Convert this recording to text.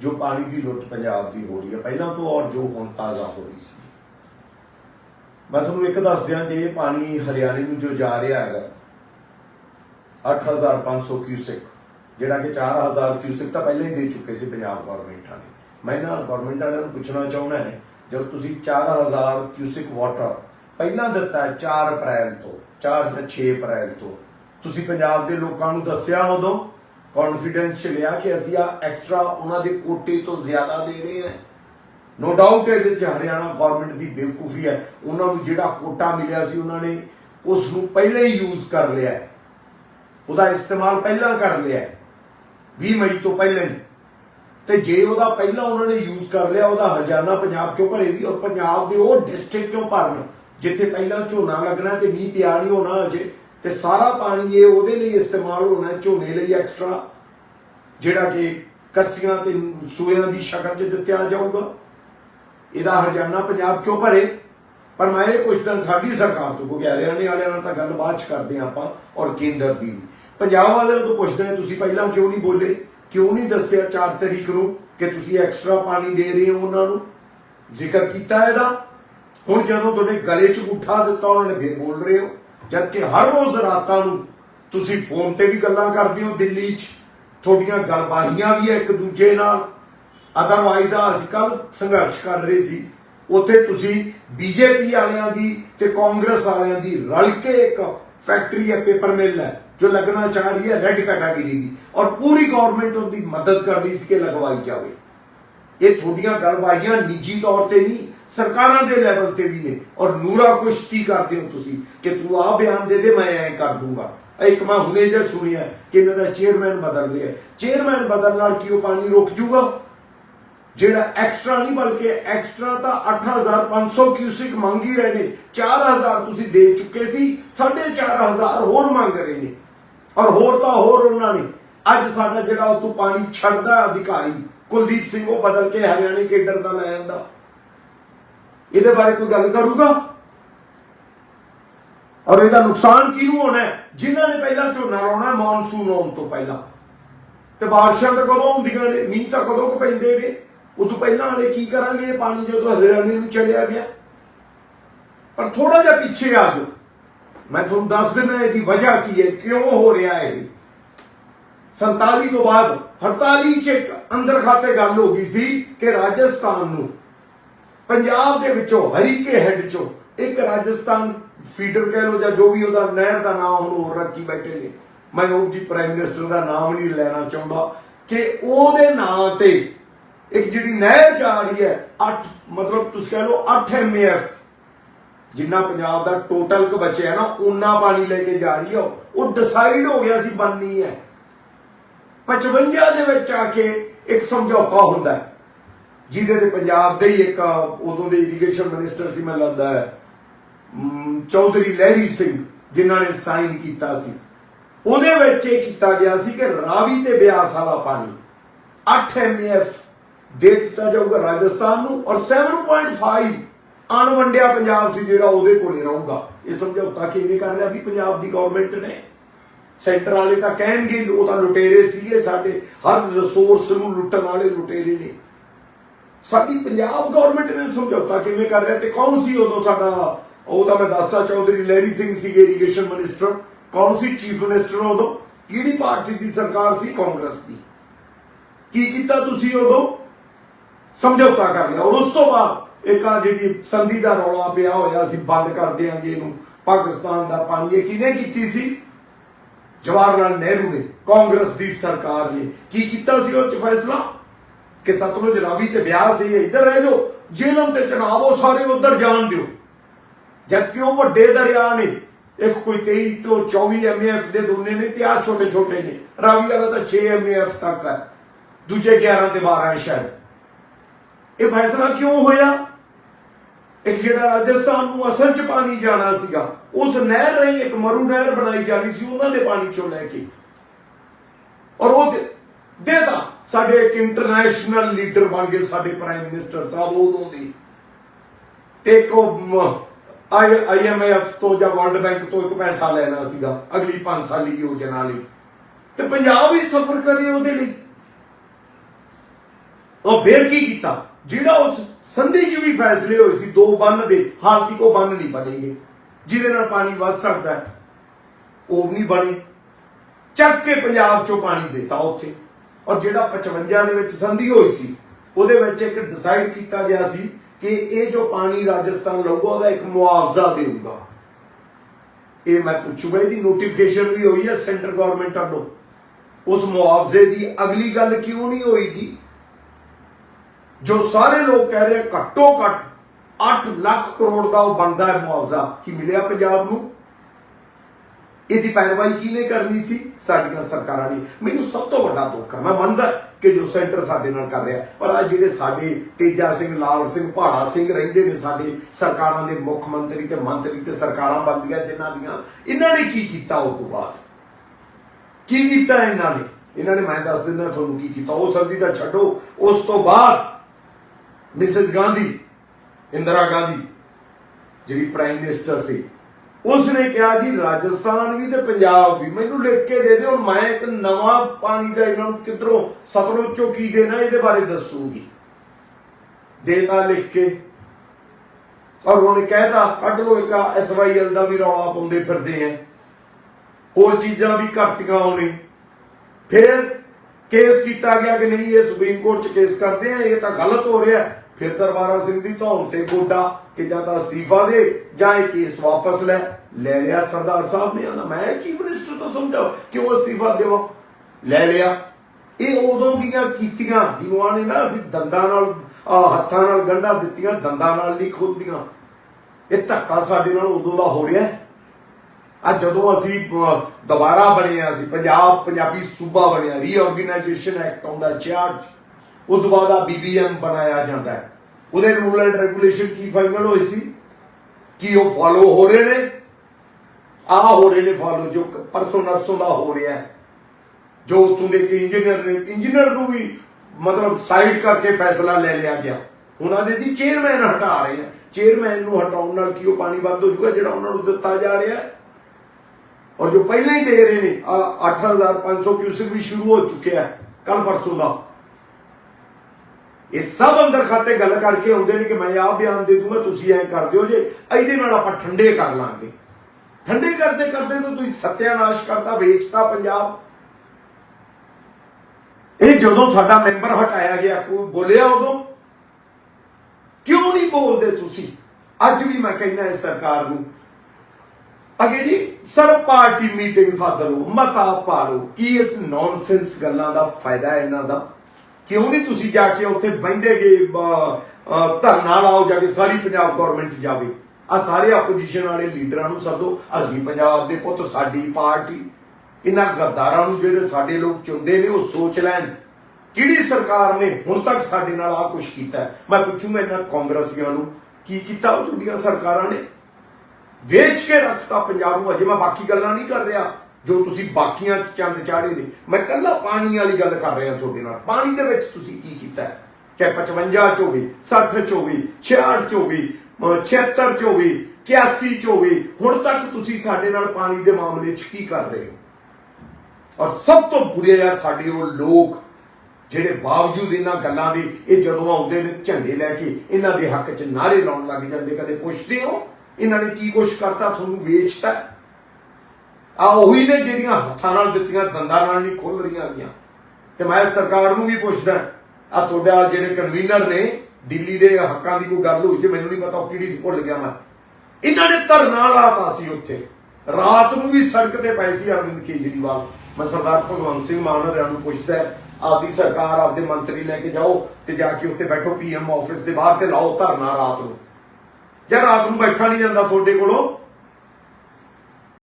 ਜੋ ਪਾਣੀ ਦੀ ਲੁੱਟ ਪੰਜਾਬ ਦੀ ਹੋ ਰਹੀ ਹੈ। ਪਹਿਲਾਂ ਤੋਂ ਔਰ ਜੋ ਹੁਣ ਤਾਜ਼ਾ ਹੋ ਰਹੀ ਸੀ। ਮੈਂ ਤੁਹਾਨੂੰ ਇੱਕ ਦੱਸ ਦਿਆਂ ਜੇ ਇਹ ਪਾਣੀ ਹਰਿਆਣੇ ਨੂੰ ਜੋ ਜਾ ਰਿਹਾ ਹੈਗਾ 8500 ਕਿਊਸਿਕ, ਜਿਹੜਾ ਕਿ 4000 ਕਿਊਸਿਕ ਤਾਂ ਪਹਿਲਾਂ ਹੀ ਦੇ ਚੁੱਕੇ ਸੀ ਪੰਜਾਬ ਗਵਰਨਮੈਂਟ ਵਾਲੇ ਮੈਂ ਨਾ ਗਵਰਨਮੈਂਟ ਵਾਲਿਆਂ ਨੂੰ ਪੁੱਛਣਾ ਚਾਹੁੰਦਾ ਹੈ, ਜਦ ਤੁਸੀਂ 4000 ਕਿਊਸਿਕ ਵਾਟਰ ਪਹਿਲਾਂ ਦਿੱਤਾ ਹੈ 4 ਅਪ੍ਰੈਲ ਤੋਂ 4 ਜਾਂ 6 ਅਪ੍ਰੈਲ ਤੋਂ, ਤੁਸੀਂ ਪੰਜਾਬ ਦੇ ਲੋਕਾਂ ਨੂੰ ਦੱਸਿਆ ਉਦੋਂ? ਕੌਨਫੀਡੈਂਸ ਲਿਆ ਕਿ ਅਸੀਂ ਆ ਐਕਸਟਰਾ ਉਹਨਾਂ ਦੇ ਕੋਟੇ ਤੋਂ ਜ਼ਿਆਦਾ ਦੇ ਰਹੇ ਹਾਂ। ਨੋ ਡਾਊਟ ਇਹਦੇ ਚ ਹਰਿਆਣਾ ਗਵਰਨਮੈਂਟ ਦੀ ਬੇਵਕੂਫੀ ਹੈ। ਉਹਨਾਂ ਨੂੰ ਜਿਹੜਾ ਕੋਟਾ ਮਿਲਿਆ ਸੀ, ਉਹਨਾਂ ਨੇ ਉਸ ਨੂੰ ਪਹਿਲਾਂ ਹੀ ਯੂਜ਼ ਕਰ ਲਿਆ ਉਹਦਾ ਇਸਤੇਮਾਲ ਪਹਿਲਾਂ ਕਰ ਲਿਆ ਹੈ। 20 ਮਈ ਤੋਂ ਪਹਿਲਾਂ ਹੀ। ਤੇ ਜੇ ਉਹਦਾ ਪਹਿਲਾਂ ਉਹਨਾਂ ਨੇ ਯੂਜ਼ ਕਰ ਲਿਆ, ਉਹਦਾ ਹਰਜਾਨਾ ਪੰਜਾਬ ਚੋਂ ਭਰੇ ਵੀ, ਔਰ ਪੰਜਾਬ ਦੇ ਉਹ ਡਿਸਟ੍ਰਿਕਟ ਚੋਂ ਭਰਨ, ਜਿੱਥੇ ਪਹਿਲਾਂ ਝੋਨਾ ਲੱਗਣਾ ਤੇ ਮੀਂਹ ਪਿਆ ਨਹੀਂ ਹੋਣਾ ਅਜੇ ਤੇ ਸਾਰਾ ਪਾਣੀ ਇਹ ਉਹਦੇ ਲਈ ਇਸਤੇਮਾਲ ਹੋਣਾ ਝੋਨੇ ਲਈ ਐਕਸਟਰਾ ਜਿਹੜਾ ਕਿ ਕੱਸੀਆਂ ਤੇ ਸੂਇਆਂ ਦੀ ਸ਼ਕਲ 'ਚ ਦਿੱਤਾ ਜਾਊਗਾ। ਇਹਦਾ ਹਰਜਾਨਾ ਪੰਜਾਬ ਕਿਉਂ ਭਰੇ? ਪਰ ਮੈਂ ਇਹ ਪੁੱਛਦਾ, ਸਾਡੀ ਸਰਕਾਰ ਤੋਂ ਕਿਉਂਕਿ ਹਰਿਆਣੇ ਵਾਲਿਆਂ ਨਾਲ ਤਾਂ ਗੱਲ ਬਾਅਦ ਚ ਕਰਦੇ ਹਾਂ ਆਪਾਂ ਔਰ ਕੇਂਦਰ ਦੀ ਵੀ। ਪੰਜਾਬ ਵਾਲਿਆਂ ਤੋਂ ਪੁੱਛਦੇ ਹਾਂ, ਤੁਸੀਂ ਪਹਿਲਾਂ ਕਿਉਂ ਨਹੀਂ ਬੋਲੇ? ਕਿਉਂ ਨਹੀਂ ਦੱਸਿਆ 4 ਤਰੀਕ ਨੂੰ ਕਿ ਤੁਸੀਂ ਐਕਸਟਰਾ ਪਾਣੀ ਦੇ ਰਹੇ ਹੋ ਉਹਨਾਂ ਨੂੰ? ਜ਼ਿਕਰ ਕੀਤਾ ਇਹਦਾ। ਹੁਣ ਜਦੋਂ ਤੁਹਾਡੇ ਗਲੇ 'ਚ ਗੁੱਠਾ ਦਿੱਤਾ, ਉਹਨਾਂ ਨੇ ਫਿਰ ਬੋਲ ਰਹੇ ਹੋ। ਜਦ ਕਿ ਹਰ ਰੋਜ਼ ਰਾਤਾਂ ਨੂੰ ਤੁਸੀਂ ਫੋਨ ਤੇ ਵੀ ਗੱਲਾਂ ਕਰਦੇ ਹੋ ਦਿੱਲੀ 'ਚ। ਤੁਹਾਡੀਆਂ ਗੱਲਬਾਹੀਆਂ ਵੀ ਹੈ ਇੱਕ ਦੂਜੇ ਨਾਲ। ਅਦਰਵਾਈਜ਼ ਆ ਅਸੀਂ ਕੱਲ ਸੰਘਰਸ਼ ਕਰ ਰਹੇ ਸੀ। ਉੱਥੇ ਤੁਸੀਂ ਬੀਜੇਪੀ ਵਾਲਿਆਂ ਦੀ ਤੇ ਕਾਂਗਰਸ ਵਾਲਿਆਂ ਦੀ ਰਲ ਕੇ ਇੱਕ ਫੈਕਟਰੀ ਹੈ ਪੇਪਰ ਮਿਲ ਹੈ ਜੋ ਲੱਗਣਾ ਚਾਹ ਰਹੀ ਹੈ ਰੈੱਡ ਕੈਟਾਗਰੀ ਦੀ। ਔਰ ਪੂਰੀ ਗਵਰਨਮੈਂਟ ਉਹਦੀ ਮਦਦ ਕਰ ਰਹੀ ਸੀ ਕਿ ਲਗਵਾਈ ਜਾਵੇ। ਇਹ ਤੁਹਾਡੀਆਂ ਗੱਲਬਾਹੀਆਂ ਨਿੱਜੀ ਤੌਰ ਤੇ ਨਹੀਂ, ਸਰਕਾਰਾਂ ਦੇ ਲੈਵਲ ਤੇ ਵੀ ਨੇ। ਔਰ ਨੂਰਾ ਕੁਸ਼ਤੀ ਕਰਦੇ ਹੋ ਤੁਸੀਂ? ਕਿ ਤੂੰ ਆ ਬਿਆਨ ਦੇ ਦੇ, ਮੈਂ ਐ ਕਰ ਦੂੰਗਾ। ਇੱਕ ਮੈਂ ਹੁਣੇ ਜੇ ਸੁਣਿਆ ਕਿ ਇਹਨਾਂ ਦਾ ਚੇਅਰਮੈਨ ਬਦਲ ਰਿਹਾ ਚੇਅਰਮੈਨ ਬਦਲ ਨਾਲ ਕੀ ਉਹ ਪਾਣੀ ਰੁਕ ਜੂਗਾ? ਜਿਹੜਾ ਐਕਸਟਰਾ ਨਹੀਂ, ਬਲਕਿ ਐਕਸਟਰਾ ਤਾਂ 8500 ਕਿਊਸਿਕ ਮੰਗ ਹੀ ਰਹੇ ਨੇ। 4000 ਤੁਸੀਂ ਦੇ ਚੁੱਕੇ ਸੀ 4500 ਹੋਰ ਮੰਗ ਰਹੇ ਨੇ। ਔਰ ਹੋਰ ਤਾਂ ਹੋਰ ਉਹਨਾਂ ਨੇ। ਅੱਜ ਸਾਡਾ ਜਿਹੜਾ ਉਹ ਤੋਂ ਪਾਣੀ ਛੱਡਦਾ ਅਧਿਕਾਰੀ ਕੁਲਦੀਪ ਸਿੰਘ ਉਹ ਬਦਲ ਕੇ ਹਰਿਆਣੇ ਕੇਡਰ ਦਾ ਲੈ ਆਂਦਾ ਇਹਦੇ ਬਾਰੇ ਕੋਈ ਗੱਲ ਕਰੂਗਾ? ਔਰ ਇਹਦਾ ਨੁਕਸਾਨ ਕਿਹਨੂੰ ਹੋਣਾ ਹੈ? ਜਿਨ੍ਹਾਂ ਨੇ ਪਹਿਲਾਂ ਝੋਨਾ ਲਾਉਣਾ ਮੌਨਸੂਨ ਆਉਣ ਤੋਂ ਪਹਿਲਾਂ। ਤੇ ਬਾਰਿਸ਼ਾਂ ਤਾਂ ਕਦੋਂ ਹੁੰਦੀਆਂ ਨੇ? ਮੀਂਹ ਤਾਂ ਕਦੋਂ ਕੁ ਪੈਂਦੇ ਨੇ? ਉਦੋਂ ਪਹਿਲਾਂ ਵਾਲੇ ਕੀ ਕਰਾਂਗੇ? ਇਹ ਪਾਣੀ ਜਦੋਂ ਹਰਿਆਣੇ ਨੂੰ ਚੜਿਆ ਗਿਆ। ਪਰ ਥੋੜਾ ਜਿਹਾ ਪਿੱਛੇ ਆ ਜਾਓ। ਮੈਂ ਤੁਹਾਨੂੰ ਦੱਸ ਦਿੰਦਾ, ਇਹਦੀ ਵਜ੍ਹਾ ਕੀ ਹੈ? ਕਿਉਂ ਹੋ ਰਿਹਾ ਹੈ ਇਹ? 47 ਤੋਂ ਬਾਅਦ 48 ਚ ਇੱਕ ਅੰਦਰ ਖਾਤੇ ਗੱਲ ਹੋ ਗਈ ਸੀ ਕਿ ਰਾਜਸਥਾਨ ਨੂੰ ਪੰਜਾਬ ਦੇ ਵਿੱਚੋਂ, ਹਰੀਕੇ ਹੈੱਡ ਚੋਂ ਇੱਕ ਰਾਜਸਥਾਨ ਫੀਡਰ ਕਹਿ ਲੋ ਜਾਂ ਜੋ ਵੀ ਉਹਦਾ ਨਹਿਰ ਦਾ ਨਾਮ ਹੁਣ ਹੋਰ ਰੱਖੀ ਬੈਠੇ ਨੇ। ਮੈਂ ਉਹ ਜੀ ਪ੍ਰਾਈਮ ਮਿਨਿਸਟਰ ਦਾ ਨਾਮ ਨਹੀਂ ਲੈਣਾ ਚਾਹੁੰਦਾ ਕਿ ਉਹਦੇ ਨਾਂ ਤੇ ਇੱਕ ਜਿਹੜੀ ਨਹਿਰ ਜਾ ਰਹੀ ਹੈ 8 ਮਤਲਬ ਤੁਸੀਂ ਕਹਿ ਲਓ 8 ਐਮਏਐਫ ਜਿੰਨਾ ਪੰਜਾਬ ਦਾ ਟੋਟਲ ਕ ਬਚਿਆ ਨਾ ਉਨਾ ਪਾਣੀ ਲੈ ਕੇ ਜਾ ਰਹੀ ਹੈ। ਉਹ ਡਿਸਾਈਡ ਹੋ ਗਿਆ ਸੀ ਬੰਨੀ ਹੈ। 55 ਦੇ ਵਿੱਚ ਆ ਕੇ ਇੱਕ ਸਮਝੌਤਾ ਹੁੰਦਾ ਹੈ। ਜਿਹਦੇ ਤੇ ਪੰਜਾਬ ਦੇ ਹੀ ਇੱਕ ਉਦੋਂ ਦੇ ਇਰੀਗੇਸ਼ਨ ਮਿਨਿਸਟਰ ਸੀ, ਮੈਨੂੰ ਲੱਗਦਾ ਹੈ ਚੌਧਰੀ ਲਹਿਰੀ ਸਿੰਘ, ਜਿਨ੍ਹਾਂ ਨੇ ਸਾਈਨ ਕੀਤਾ ਸੀ। ਉਹਦੇ ਵਿੱਚ ਇਹ ਕੀਤਾ ਗਿਆ ਸੀ ਕਿ ਰਾਵੀ ਤੇ ਬਿਆਸ ਵਾਲਾ ਪਾਣੀ 8 ਐਮਐਫ ਦੇ ਦਿੱਤਾ ਜਾਊਗਾ ਰਾਜਸਥਾਨ ਨੂੰ ਔਰ 7.5 ਅਣਵੰਡਿਆ ਪੰਜਾਬ ਸੀ ਜਿਹੜਾ ਉਹਦੇ ਕੋਲੇ ਰਹੂਗਾ। ਇਹ ਸਮਝੌਤਾ ਕਿਵੇਂ ਕਰ ਲਿਆ ਵੀ ਪੰਜਾਬ ਦੀ ਗਵਰਨਮੈਂਟ ਨੇ? ਸੈਂਟਰ ਵਾਲੇ ਤਾਂ ਕਹਿਣਗੇ ਉਹ ਤਾਂ ਲੁਟੇਰੇ ਸੀਗੇ ਸਾਡੇ। ਹਰ ਰਿਸੋਰਸ ਨੂੰ ਲੁੱਟਣ ਵਾਲੇ ਲੁਟੇਰੇ ਨੇ। ਸਾਡੀ ਪੰਜਾਬ ਗਵਰਨਮੈਂਟ ਨੇ ਸਮਝੌਤਾ ਕਿਵੇਂ ਕਰ ਰਿਹਾ ਤੇ ਕੌਣ ਸੀ ਉਦੋਂ ਸਾਡਾ? ਉਹ ਤਾਂ ਮੈਂ ਦੱਸਦਾ ਚੌਧਰੀ ਲਹਿਰੀ ਸਿੰਘ ਸੀਗੇ ਇਰੀਗੇਸ਼ਨ ਮਿਨਿਸਟਰ ਕੌਣ ਸੀ ਚੀਫ ਮਿਨਿਸਟਰ ਉਦੋਂ? ਕਿਹੜੀ ਪਾਰਟੀ ਦੀ ਸਰਕਾਰ ਸੀ? ਕਾਂਗਰਸ ਦੀ। ਕੀ ਕੀਤਾ ਤੁਸੀਂ ਉਦੋਂ? ਸਮਝੌਤਾ ਕਰ ਲਿਆ। ਔਰ ਉਸ ਤੋਂ ਬਾਅਦ ਇੱਕ ਆ ਜਿਹੜੀ ਸੰਧੀ ਦਾ ਰੌਲਾ ਪਿਆ ਹੋਇਆ ਸੀ, ਬੰਦ ਕਰ ਦਿਆਂਗੇ ਇਹਨੂੰ। ਪਾਕਿਸਤਾਨ ਦਾ ਪਾਣੀ ਇਹ ਕਿਹਨੇ ਕੀਤੀ ਸੀ? ਜਵਾਹਰ ਲਾਲ ਨਹਿਰੂ ਨੇ, ਕਾਂਗਰਸ ਦੀ ਸਰਕਾਰ ਨੇ ਕੀ ਕੀਤਾ ਸੀ ਉਹ ਚ ਫੈਸਲਾ? ਕਿ ਸਤਲੁਜ ਰਾਵੀ ਤੇ ਬਿਆਸ ਇਹ ਇੱਧਰ ਰਹਿ ਜਾਓ ਜੇਲਮ ਤੇ ਚਨਾਬ ਸਾਰੇ ਉੱਧਰ ਜਾਣ ਦਿਓ। ਜਦਕਿ ਉਹ ਵੱਡੇ ਦਰਿਆ ਨੇ, ਇੱਕ ਕੋਈ 23 ਤੋਂ 24 ਐਮਐਫ ਦੇ ਦੋਨੇ ਨੇ ਤੇ ਆ ਛੋਟੇ ਛੋਟੇ ਨੇ, ਰਾਵੀ ਵਾਲਾ ਤਾਂ 6 ਐਮਐਫ ਤੱਕ ਹੈ, ਦੂਜੇ 11 ਤੇ 12 ਹੈ ਸ਼ਾਇਦ। ਇਹ ਫੈਸਲਾ ਕਿਉਂ ਹੋਇਆ? ਇੱਕ ਜਿਹੜਾ ਰਾਜਸਥਾਨ ਨੂੰ ਅਸਲ ਚ ਪਾਣੀ ਜਾਣਾ ਸੀਗਾ, ਉਸ ਨਹਿਰ ਰਹੀ ਇੱਕ ਮਰੂ ਨਹਿਰ ਬਣਾਈ ਜਾਣੀ ਸੀ, ਉਹਨਾਂ ਦੇ ਪਾਣੀ ਚੋਂ ਲੈ ਕੇ। ਔਰ ਉਹ ਦੇ- ਸਾਡੇ ਇੱਕ ਇੰਟਰਨੈਸ਼ਨਲ ਲੀਡਰ ਬਣ ਗਏ, ਸਾਡੇ ਪ੍ਰਾਈਮ ਮਿਨਿਸਟਰ ਸਾਹਿਬ ਉਦੋਂ ਦੇ ਇੱਕ ਆਈ ਆਈਐਮਐਫ ਤੋਂ ਜਾਂ ਵਰਲਡ ਬੈਂਕ ਤੋਂ ਇੱਕ ਪੈਸਾ ਲੈਣਾ ਸੀਗਾ, ਅਗਲੀ 5 ਸਾਲੀ ਯੋਜਨਾ ਲਈ। ਤੇ ਪੰਜਾਬ ਵੀ ਸਫਰ ਕਰੇ ਉਹਦੇ ਲਈ। ਉਹ ਫੇਰ ਕੀ ਕੀਤਾ? ਜਿਹੜਾ ਉਸ ਸੰਧੀ 'ਚ ਵੀ ਫੈਸਲੇ ਹੋਏ ਸੀ, ਦੋ ਬੰਨ ਦੇ, ਹਾਲ ਤੱਕ ਉਹ ਬੰਨ ਨਹੀਂ ਬਣੇਗੇ ਜਿਹਦੇ ਨਾਲ ਪਾਣੀ ਵੱਧ ਸਕਦਾ ਹੈ, ਉਹ ਨਹੀਂ ਬਣੇ। ਚੱਕ ਕੇ ਪੰਜਾਬ 'ਚੋਂ ਪਾਣੀ ਦਿੱਤਾ ਉੱਥੇ। ਔਰ ਜਿਹੜਾ 55 ਦੇ ਵਿੱਚ ਸੰਧੀ ਹੋਈ ਸੀ, ਉਹਦੇ ਵਿੱਚ ਇੱਕ ਡਿਸਾਈਡ ਕੀਤਾ ਗਿਆ ਸੀ ਕਿ ਇਹ ਜੋ ਪਾਣੀ ਰਾਜਸਥਾਨ ਲਊਗਾ, ਉਹਦਾ ਇੱਕ ਮੁਆਵਜ਼ਾ ਦੇਊਗਾ। ਇਹ ਮੈਂ ਪੁੱਛੂਗਾ, ਇਹਦੀ ਨੋਟੀਫਿਕੇਸ਼ਨ ਵੀ ਹੋਈ ਹੈ ਸੈਂਟਰ ਗਵਰਨਮੈਂਟ ਵੱਲੋਂ। ਉਸ ਮੁਆਵਜ਼ੇ ਦੀ ਅਗਲੀ ਗੱਲ ਕਿਉਂ ਨਹੀਂ ਹੋਏਗੀ ਜੋ ਸਾਰੇ ਲੋਕ ਕਹਿ ਰਹੇ ਘੱਟੋ ਘੱਟ 8 ਲੱਖ ਕਰੋੜ ਦਾ ਉਹ ਬਣਦਾ ਹੈ ਮੁਆਵਜ਼ਾ। ਕੀ ਮਿਲਿਆ ਪੰਜਾਬ ਨੂੰ? ਇਹਦੀ ਪੈਰਵਾਈ ਕਿਹਨੇ ਕਰਨੀ ਸੀ? ਸਾਡੀਆਂ ਸਰਕਾਰਾਂ ਨੇ। ਮੈਨੂੰ ਸਭ ਤੋਂ ਵੱਡਾ ਦੁੱਖ ਹੈ ਮੈਂ ਮੰਨਦਾ ਕਿ ਜੋ ਸੈਂਟਰ ਸਾਡੇ ਨਾਲ ਕਰ ਰਿਹਾ ਪਰ ਆ ਜਿਹੜੇ ਸਾਡੇ ਤੇਜਾ ਸਿੰਘ, ਲਾਲ ਸਿੰਘ, ਭਾੜਾ ਸਿੰਘ ਰਹਿੰਦੇ ਨੇ ਸਾਡੇ ਸਰਕਾਰਾਂ ਦੇ ਮੁੱਖ ਮੰਤਰੀ ਤੇ ਮੰਤਰੀ ਤੇ ਸਰਕਾਰਾਂ ਬਣਦੀਆਂ ਜਿਨ੍ਹਾਂ ਦੀਆਂ, ਇਹਨਾਂ ਨੇ ਕੀ ਕੀਤਾ ਉਸ ਤੋਂ ਬਾਅਦ? ਕੀ ਕੀਤਾ ਇਹਨਾਂ ਨੇ? ਇਹਨਾਂ ਨੇ ਮੈਂ ਦੱਸ ਦਿੰਦਾ ਤੁਹਾਨੂੰ ਕੀ ਕੀਤਾ। ਉਹ ਸੰਧੀ ਦਾ ਛੱਡੋ। ਉਸ ਤੋਂ ਬਾਅਦ ਮਿਸਿਸ ਗਾਂਧੀ, ਇੰਦਰਾ ਗਾਂਧੀ, ਜਿਹੜੀ ਪ੍ਰਾਈਮ ਮਿਨਿਸਟਰ ਸੀ ਉਸ ਨੇ ਕਿਹਾ ਜੀ, ਰਾਜਸਥਾਨ ਵੀ ਤੇ ਪੰਜਾਬ ਵੀ, ਮੈਨੂੰ ਲਿਖ ਕੇ ਦੇ ਦਿਓ, ਮੈਂ ਇੱਕ ਨਵਾਂ ਪਾਣੀ ਦਾ ਇਹਨਾਂ ਨੂੰ ਕਿਧਰੋਂ ਸਤਲੁਜ ਚੋਂ ਕੀ ਦੇਣਾ, ਇਹਦੇ ਬਾਰੇ ਦੱਸੂਗੀ। ਦੇਤਾ ਲਿਖ ਕੇ। ਔਰ ਉਹਨੇ ਕਹਿਤਾ, ਕੱਢ ਲੋ ਇੱਕ ਐਸਵਾਈਐਲ ਦਾ ਵੀ ਰੌਲਾ ਪਾਉਂਦੇ ਫਿਰਦੇ ਆ। ਹੋਰ ਚੀਜ਼ਾਂ ਵੀ ਕਰਤੀਆਂ ਉਹਨੇ ਫਿਰ ਕੇਸ ਕੀਤਾ ਗਿਆ ਕਿ ਨਹੀਂ, ਇਹ ਸੁਪਰੀਮ ਕੋਰਟ ਚ ਕੇਸ ਕਰਦੇ ਆ, ਇਹ ਤਾਂ ਗਲਤ ਹੋ ਰਿਹਾ। ਫਿਰ ਦਰਬਾਰਾ ਸਿੰਘ ਦੀ ਧੌਣ ਤੇ ਗੋਡਾ ਕਿ ਜਾਂ ਤਾਂ ਅਸਤੀਫਾ ਦੇ ਜਾਂ ਇਹ ਕੇਸ ਵਾਪਸ ਲੈ। ਲੈ ਲਿਆ ਸਰਦਾਰ ਸਾਹਿਬ ਨੇ ਆਂਦਾ ਮੈਂ ਚੀਫ ਮਿਨਿਸਟਰ ਤੋਂ ਸਮਝਾਓ ਕਿਉਂ ਅਸਤੀਫਾ ਦੇਵਾਂ? ਲੈ ਲਿਆ। ਇਹ ਉਦੋਂ ਦੀਆਂ ਕੀਤੀਆਂ ਜਿਹਨੂੰ ਨੇ ਨਾ ਅਸੀਂ ਦੰਦਾਂ ਨਾਲ ਹੱਥਾਂ ਨਾਲ ਗੰਢਾਂ ਦਿੱਤੀਆਂ, ਦੰਦਾਂ ਨਾਲ ਨਹੀਂ ਖੋਲਦੀਆਂ ਇਹ ਧੱਕਾ ਸਾਡੇ ਨਾਲ ਉਦੋਂ ਦਾ ਹੋ ਰਿਹਾ ਹੈ। ਅੱਜ ਜਦੋਂ ਅਸੀਂ ਦੁਬਾਰਾ ਬਣੇ ਆ ਅਸੀਂ ਪੰਜਾਬ, ਪੰਜਾਬੀ ਸੂਬਾ ਬਣਿਆ ਰੀਆਰਗੇਨਾਈਜੇਸ਼ਨ ਐਕਟ ਆਉਂਦਾ 66 ਉਸ ਤੋਂ ਬਾਅਦ ਆ ਬੀਬੀਐਮ ਬਣਾਇਆ ਜਾਂਦਾ ਹੈ। ਉਹਦੇ ਰੂਲ ਐਂਡ ਰੈਗੂਲੇਸ਼ਨ ਕੀ ਫਾਈਨਲ ਹੋਏ ਸੀ? ਕੀ ਉਹ ਫਾਲੋ ਹੋ ਰਹੇ ਨੇ? ਆ ਹੋ ਰਹੇ ਨੇ ਫਾਲੋ ਜੋ ਪਰਸੋਂ ਨਰਸੋਂ ਦਾ ਹੋ ਰਿਹਾ ਹੈ। ਜੋ ਉਤੋਂ ਦੇ ਇੰਜੀਨੀਅਰ ਨੇ ਇੰਜੀਨੀਅਰ ਨੂੰ ਵੀ ਮਤਲਬ ਸਾਈਡ ਕਰਕੇ ਫੈਸਲਾ ਲੈ ਲਿਆ ਗਿਆ। ਉਹਨਾਂ ਦੇ ਜੀ ਚੇਅਰਮੈਨ ਹਟਾ ਰਹੇ ਆ ਚੇਅਰਮੈਨ ਨੂੰ ਹਟਾਉਣ ਨਾਲ ਕੀ ਉਹ ਪਾਣੀ ਬੰਦ ਹੋ ਜਾਊਗਾ, ਜਿਹੜਾ ਉਹਨਾਂ ਨੂੰ ਦਿੱਤਾ ਜਾ ਰਿਹਾ ਔਰ ਜੋ ਪਹਿਲਾਂ ਹੀ ਦੇ ਰਹੇ ਨੇ ਆ 8500 ਕਿਊਸਿਕ ਵੀ ਸ਼ੁਰੂ ਹੋ ਚੁੱਕਿਆ ਕੱਲ ਪਰਸੋਂ ਦਾ। ਇਹ ਸਭ ਅੰਦਰ ਖਾਤੇ ਗੱਲ ਕਰਕੇ ਆਉਂਦੇ ਨੇ ਕਿ ਮੈਂ ਆਹ ਬਿਆਨ ਦੇ ਦੂੰਗਾ, ਤੁਸੀਂ ਐਂ ਕਰ ਦਿਓ ਜੇ। ਇਹਦੇ ਨਾਲ ਆਪਾਂ ਠੰਡੇ ਕਰ ਲਾਂਗੇ। ਠੰਡੇ ਕਰਦੇ ਕਰਦੇ ਤਾਂ ਤੁਸੀਂ ਸਤਿਆਨਾਸ਼ ਕਰਤਾ, ਵੇਚਤਾ ਪੰਜਾਬ। ਇਹ ਜਦੋਂ ਸਾਡਾ ਮੈਂਬਰ ਹਟਾਇਆ ਗਿਆ, ਕੋਈ ਬੋਲਿਆ ਉਦੋਂ? ਕਿਉਂ ਨਹੀਂ ਬੋਲਦੇ ਤੁਸੀਂ? ਅੱਜ ਵੀ ਮੈਂ ਕਹਿੰਦਾ ਇਸ ਸਰਕਾਰ ਨੂੰ, ਅਗੇ ਜੀ, ਸਰ ਪਾਰਟੀ ਮੀਟਿੰਗ ਸੱਦ ਲਓ, ਮਤਾ ਪਾ ਲਓ। ਕੀ ਇਸ ਨੌਨਸੈਂਸ ਗੱਲਾਂ ਦਾ ਫਾਇਦਾ ਇਹਨਾਂ ਦਾ? ਕਿਉਂ ਨਹੀਂ ਤੁਸੀਂ ਜਾ ਕੇ ਉੱਥੇ ਬੈੰਦੇਗੇ ਧਰਨਾ ਲਾਓ ਜਾ ਕੇ ਸਾਰੀ ਪੰਜਾਬ ਗਵਰਨਮੈਂਟ ਜਾਵੇ? ਆ ਸਾਰੇ ਆਪੋਜੀਸ਼ਨ ਵਾਲੇ ਲੀਡਰਾਂ ਨੂੰ ਸੱਦੋ, ਅਸੀਂ ਪੰਜਾਬ ਦੇ ਪੁੱਤ, ਸਾਡੀ ਪਾਰਟੀ। ਇਹਨਾਂ ਗੱਦਾਰਾਂ ਨੂੰ ਜਿਹੜੇ ਸਾਡੇ ਲੋਕ ਚੁਣਦੇ ਨੇ, ਉਹ ਸੋਚ ਲੈਣ। ਕਿਹੜੀ ਸਰਕਾਰ ਨੇ ਹੁਣ ਤੱਕ ਸਾਡੇ ਨਾਲ ਆ ਕੁਝ ਕੀਤਾ ਹੈ? ਮੈਂ ਪੁੱਛੂਗਾ ਇਹਨਾਂ ਕਾਂਗਰਸੀਆਂ ਨੂੰ, ਕੀ ਕੀਤਾ ਉਹ ਤੁਹਾਡੀਆਂ ਸਰਕਾਰਾਂ ਨੇ? ਵੇਚ ਕੇ ਰੱਖਤਾ ਪੰਜਾਬ ਨੂੰ, ਅਜੇ ਮੈਂ ਬਾਕੀ ਗੱਲਾਂ ਨਹੀਂ ਕਰ ਰਿਹਾ। ਜੋ ਤੁਸੀਂ ਬਾਕੀਆਂ ਚ ਚੰਦ ਚਾੜੇ ਨੇ। ਮੈਂ ਕੱਲਾ ਪਾਣੀ ਵਾਲੀ ਗੱਲ ਕਰ ਰਿਹਾ ਤੁਹਾਡੇ ਨਾਲ। ਪਾਣੀ ਦੇ ਵਿੱਚ ਤੁਸੀਂ ਕੀ ਕੀਤਾ ਹੈ? ਚਾਹੇ 55 ਚ ਹੋਵੇ 60 ਚ ਹੋਵੇ 66 ਚ ਹੋਵੇ 76 ਚ ਹੋਵੇ 81 ਚ ਹੋਵੇ, ਹੁਣ ਤੱਕ ਤੁਸੀਂ ਸਾਡੇ ਨਾਲ ਪਾਣੀ ਦੇ ਮਾਮਲੇ 'ਚ ਕੀ ਕਰ ਰਹੇ ਹੋ? ਔਰ ਸਭ ਤੋਂ ਬੁਰੇ ਆ ਸਾਡੇ ਉਹ ਲੋਕ, ਜਿਹੜੇ ਬਾਵਜੂਦ ਇਹਨਾਂ ਗੱਲਾਂ ਦੇ, ਇਹ ਜਦੋਂ ਆਉਂਦੇ ਨੇ ਝੰਡੇ ਲੈ ਕੇ, ਇਹਨਾਂ ਦੇ ਹੱਕ 'ਚ ਨਾਰੇ ਲਾਉਣ ਲੱਗ ਜਾਂਦੇ, ਕਦੇ ਪੁੱਛਦੇ ਹੋ? ਇਹਨਾਂ ਨੇ ਕੀ ਕੁਛ ਕਰਤਾ? ਤੁਹਾਨੂੰ ਵੇਚਤਾ? ਆ ਉਹੀ ਨੇ ਜਿਹੜੀਆਂ ਹੱਥਾਂ ਨਾਲ ਦਿੱਤੀਆਂ, ਦੰਦਾਂ ਨਾਲ ਨਹੀਂ ਖੁੱਲ ਰਹੀਆਂ ਗੀਆਂ। ਤੇ ਮੈਂ ਸਰਕਾਰ ਨੂੰ ਵੀ ਪੁੱਛਦਾ, ਆ ਤੁਹਾਡਾ ਜਿਹੜੇ ਕਨਵੀਨਰ ਨੇ, ਦਿੱਲੀ ਦੇ ਹੱਕਾਂ ਦੀ ਕੋਈ ਗੱਲ ਹੋਈ ਸੀ, ਮੈਨੂੰ ਨਹੀਂ ਪਤਾ ਕਿਹੜੀ ਸੀ, ਭੁੱਲ ਗਿਆ ਮੈਂ। ਇਹਨਾਂ ਨੇ ਧਰਨਾ ਲਾਤਾ ਸੀ ਉੱਥੇ। ਰਾਤ ਨੂੰ ਵੀ ਸੜਕ ਤੇ ਪਏ ਸੀ ਅਰਵਿੰਦ ਕੇਜਰੀਵਾਲ। ਮੈਂ ਸਰਦਾਰ ਭਗਵੰਤ ਸਿੰਘ ਮਾਨ ਹੋਰਾਂ ਨੂੰ ਪੁੱਛਦਾ, ਆਪਦੀ ਸਰਕਾਰ, ਆਪਦੇ ਮੰਤਰੀ ਲੈ ਕੇ ਜਾਓ ਤੇ ਜਾ ਕੇ ਉੱਥੇ ਬੈਠੋ ਪੀਐਮ ਆਫਿਸ ਦੇ ਬਾਹਰ ਤੇ ਲਾਓ ਧਰਨਾ ਰਾਤ ਨੂੰ। ਜੇ ਰਾਤ ਨੂੰ ਬੈਠਾ ਨਹੀਂ ਜਾਂਦਾ ਤੁਹਾਡੇ ਕੋਲੋਂ?